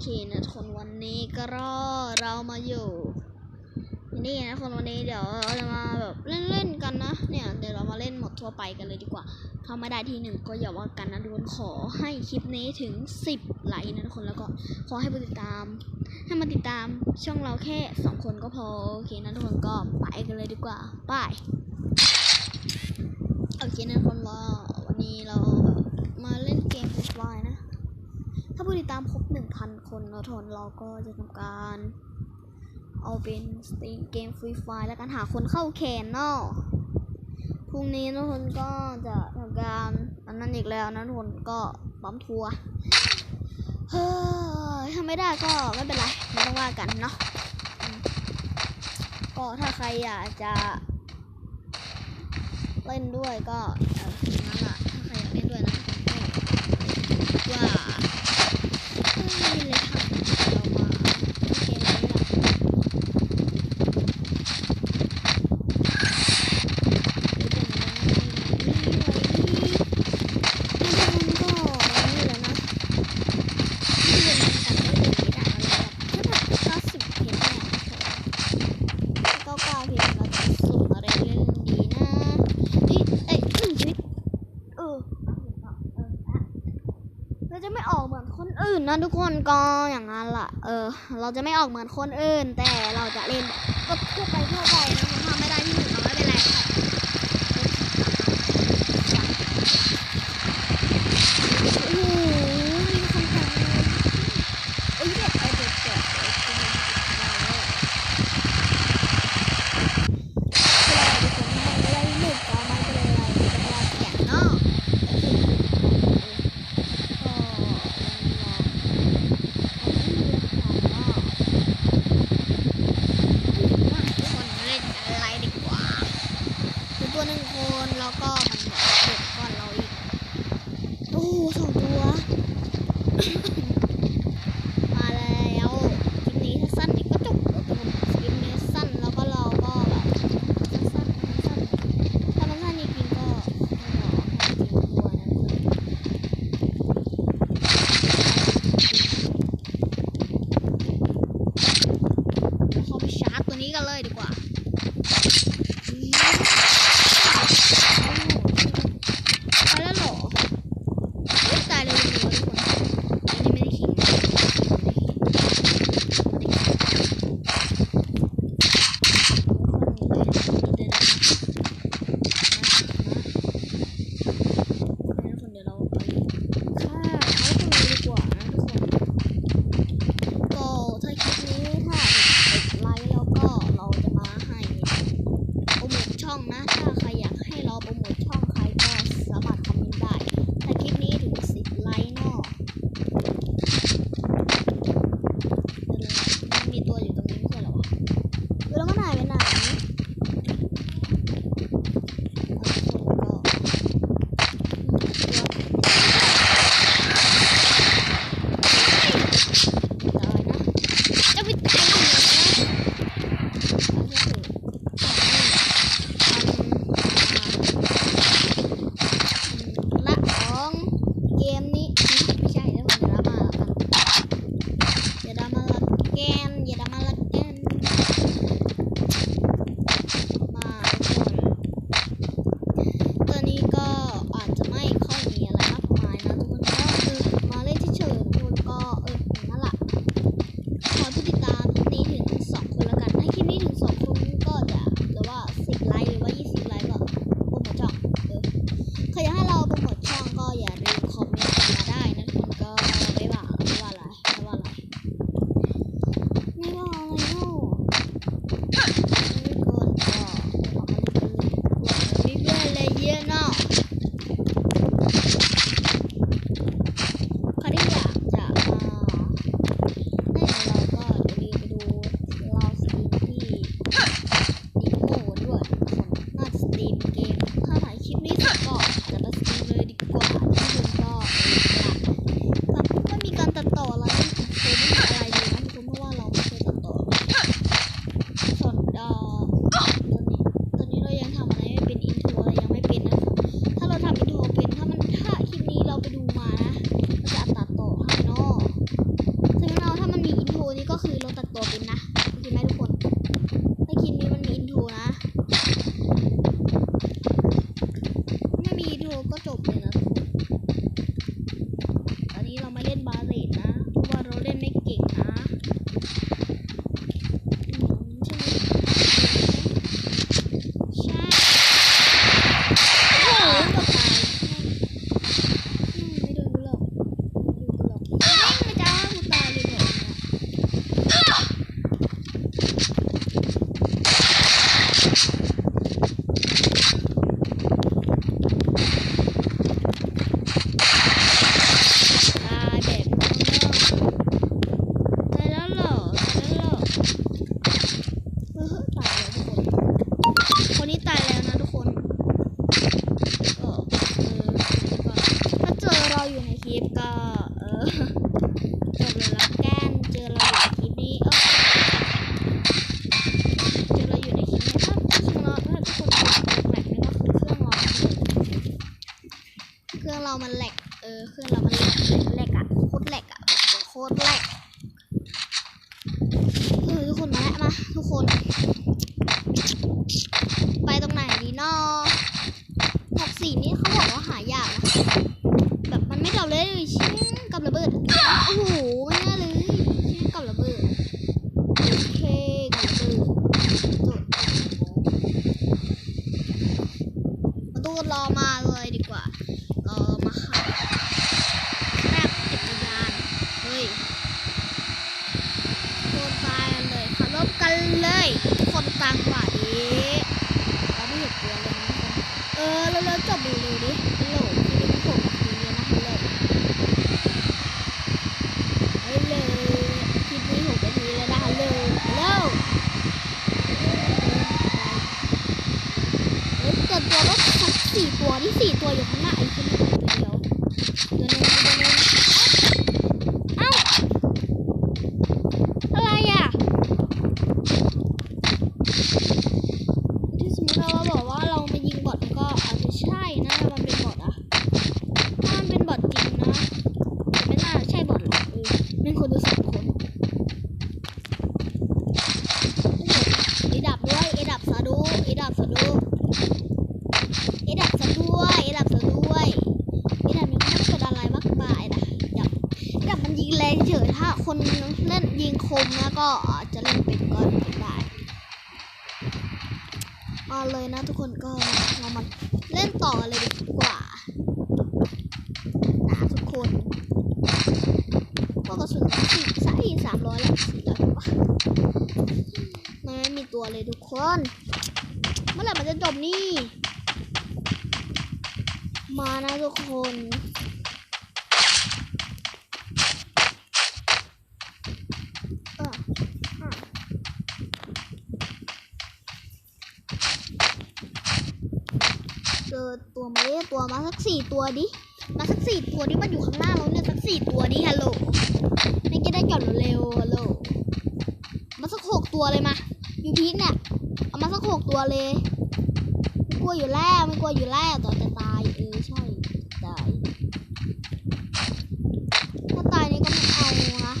เคนะทุกคนวันนี้ก็รอเรามาอยู่นี่นะทุกคนวันนี้เดี๋ยวเราจะมาแบบเล่นๆกันนะเนี่ยเดี๋ยวเรามาเล่นหมดทั่วไปกันเลยดีกว่าถ้าไม่ได้ทีหนึ่งก็อย่าว่ากันนะทุกคนขอให้คลิปนี้ถึง 10ไลค์นะทุกคนแล้วก็ขอให้ผู้ติดตาม ให้มาติดตามช่องเราแค่สองคนก็พอโอเคนะทุกคนก็ไปกันเลยดีกว่าไปโอเคนะทุกคนว่าวันนี้เราเล่นเกมฟรีไฟนะ ถ้าผู้ ติดตามครบ1,000คนเราทนเราก็จะทำการ เอาเป็นสตรีมเกมฟรีไฟล์แล้วกันหาคนเข้าแคนเนาะพรุ่งนี้ทุกคนก็จะทำการอันนั้นอีกแล้วนะทุกคนก็ปั๊มทัวร์เฮ้ยถ้าไม่ได้ก็ไม่เป็นไรไม่ต้องว่ากันเนาะก็ถ้าใครอยากจะ เล่นด้วยก็เอออย่นั้นอะถ้าใครอยากเล่นด้วยนะว่า ไม่มีเลยค่ะเรามาเกมนี้ละเออ เราจะไม่ออกเหมือนคนอื่นนะทุกคนก็อย่างนั้นล่ะ เออ เราจะไม่ออกเหมือนคนอื่น แต่เราจะเล่นก็ทั่วไปทั่วไปนะมันทำไม่ได้ที่หนึ่งเราไม่เป็นไรค่ะโอ้โหมีคนทำเอ้ยเด็กไอเด็กเด็กเด็กจริงเราเลยคืออะไรทุกคนมันไม่ได้หนุกก็ไม่เป็นไรเป็นว่าแข่งเนาะ ก็คนเล่นอะไรดีกว่าคือ ตัวหนึ่งคนแล้วก็มันเด็กก่อนเราอีก โอ้สองตัว Bella. สี่ตัวที่สี่ตัวอยู่ข้างหน้าไอ้ขึ้นมาตัวเดียวตัวนึงตัวหนึงเอ้าอะไรอะ ที่สมมติเราบอกว่าเราไปยิงบอทก็อาจจะใช่นะถ้ามันเป็นบอทอะถ้ามันเป็นบอทจริงนะแต่ไม่น่าใช่บอทหรอกเออเป็นคนดูสองคนไอ้ดับด้วยไอ้ดับสาดูไอ้ดับสาดูไอ้ดับสาด้วยไอ้ดับสาด้วยไอ้ดับนี่มันเป็นอะไรมากมายนะดับไอ้ดับมันยิงแรงเฉยถ้า คนเล่นยิงคมนะก็อจะเล่นเป็นก็เป็นได้มาเลยนะทุกคนก็เรามาเล่นต่อกันเลยดีกว่านะทุกคนพอกระสุนสี่สายสามร้อยแล้วสี่ร้อยกว่ามันไม่มีตัวเลยทุกคน เมื่อไหร่มันจะจบนี่ มานะทุกคนเอออะ เจ อตัวมาเอ้ตัวมาสักสี่ตัวดิ มาสักสี่ตัวดิมันอยู่ข้างหน้าเราเนี่ยสักสี่ตัวดิฮัลโหลนี่จะได้จอดเร็วฮัลโหลมาสักหกตัวเลยมายูพีกเนี่ยเอามาสักหกตัวเลยไม่กลัวอยู่แล้วไม่กลัวอยู่แล้วต่อายเออใช่ตายถ้าตายนี่ก็ไม่เอานะ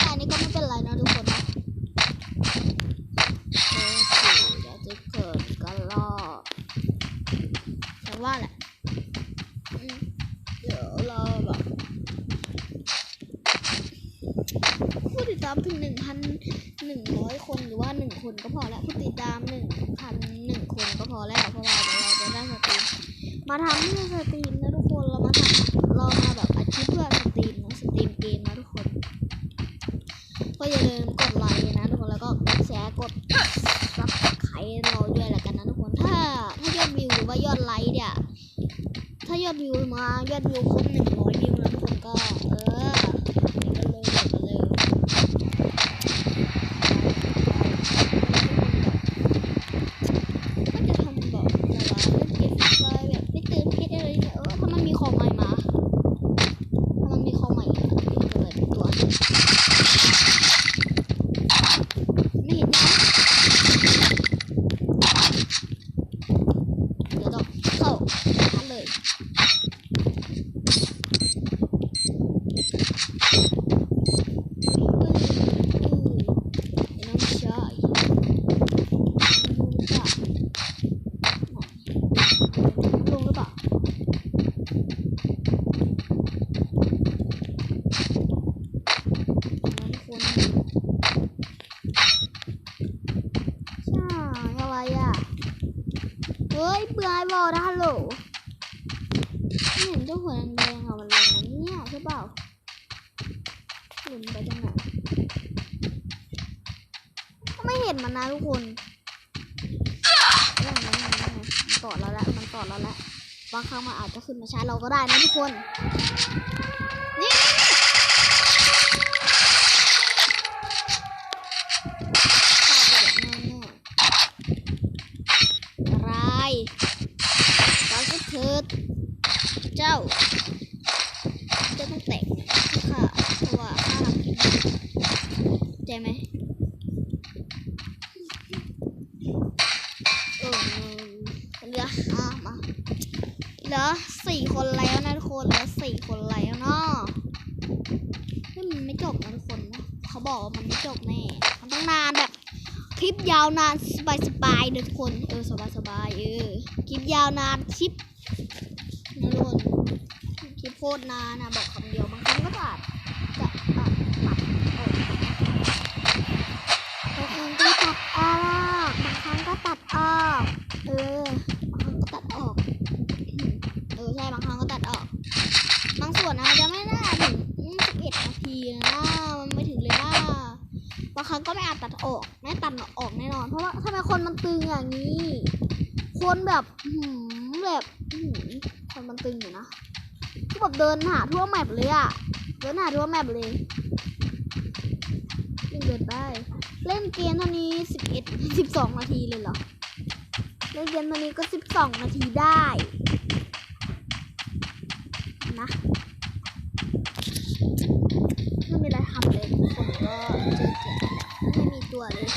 ตายนี่ก็ไม่เป็นไรนะทุกคนนะ โอเคเดี๋ยวจะเกิดกันรอบแต่ว่าแหละอืมเดี๋ยวเราแบบผู้ติดตามถึงหนึ่งพันหนึ่งร้อยคนหรือว่าห นก็พอแล้วผู้ติดตามหนึ่งพันหนึ่งคนก็พอแล้วเพราะว่าเดี๋ยวเราจะได้สตรีมมาทำเพื่อสตรีมนะทุกคนเรามาทำเรามาแบบอาชีพเพื่อสตรีมนะสตรีมเกมนะทุกคน ก็อย่าลืมกดไลค์นะทุกคนแล้วก็กดแชร์กดซับสไครต์เราด้วยละกันนะทุกคนถ้าถ้ายอดวิวหรือว่ายอดไลค์เนี่ยถ้ายอดวิวมายอดวิวครบหนึ่งร้อยวิวนะทุกคนก็ เออเดี๋ยวกันเลยเดี๋ยวกันเลยก็จะทำแบบอะไรวะเล่นเกมฟรีไฟร์แบบไม่เติมเพชรอะไรเนี่ยเออถ้ามันมีของใหม่มาถ้ามันมีของใหม่อะก็เลยเป็นตัว ไม่เห็นนะ เดี๋ยวต้องเข้าหาเลยอืมอืมไอ้น้องชายลงหรือเปล่าน้องคนใช่อะไรอะ เฮ้ยเบื่อไอ้บอลนะฮัลโหล ม่เห็นเจ้าหัวแดงๆอะมันลงมาเนี่ยใช่เปล่าหลุนไปตรงไหนก็ไม่เห็นมันนะทุกคนนั่นไงนั่นไงนั่นไงมันตอแล้วละมันตอแล้วละบางครั้งมันอาจจะขึ้นมาช้าเราก็ได้นะทุกคนนี่นี่ตายไปแบบแน่ๆอะไร ตายก็เถิด เจ้า เจะต้องแตกค่ะเพราะว่าข้ารักกินใจไหมเออเรืออะมา เหลือสี่คนแล้วนะทุก คนแล้วสี่คนแล้วเนาะเฮ้ยมันไม่จบนะทุกคนนะเขาบอกว่ามันไม่จบแน่ มันต้องนานแบบ คลิปยาวนานสบายๆเด้อทุกคน เออสบายสบายเออ คลิปยาวนานคลิปนะทุกคนคลิปโคตรนานนะบอกคำเดียวบางครั้งก็ตัดจะตัดตัดออกบางครั้งก็ตัดออกบางครั้งก็ตัดออก เออบางครั้งก็ตัดออก เออใช่บางครั้งก็ตัดออก บางส่วนนะมันจะไม่น่าถึงสิบเอ็ดนาทีนะมันไม่ถึงเลยนะบางครั้งก็ไม่อาจตัดออกไม่ตัดออกแน่นอน เพราะว่าทำไมคนมันตึงอย่างนี้ คนแบบอื้อหืมแบบอื้อหือคนมันตึงอยู่นะคือแบบเดิ นหาทั่วแมปเลยอะเดินหาทั่วแมปเลยยิ่งเดินได้เล่นเกมเท่านี้สิบเอ็ดสิบสองนาทีเลยเหรอ เล่นเกมเท่านี้ก็สิบสองนาทีได้ นะไม่มีอะไรทำเลยทุกคนก็เจอเจอไม่มีตัวเลย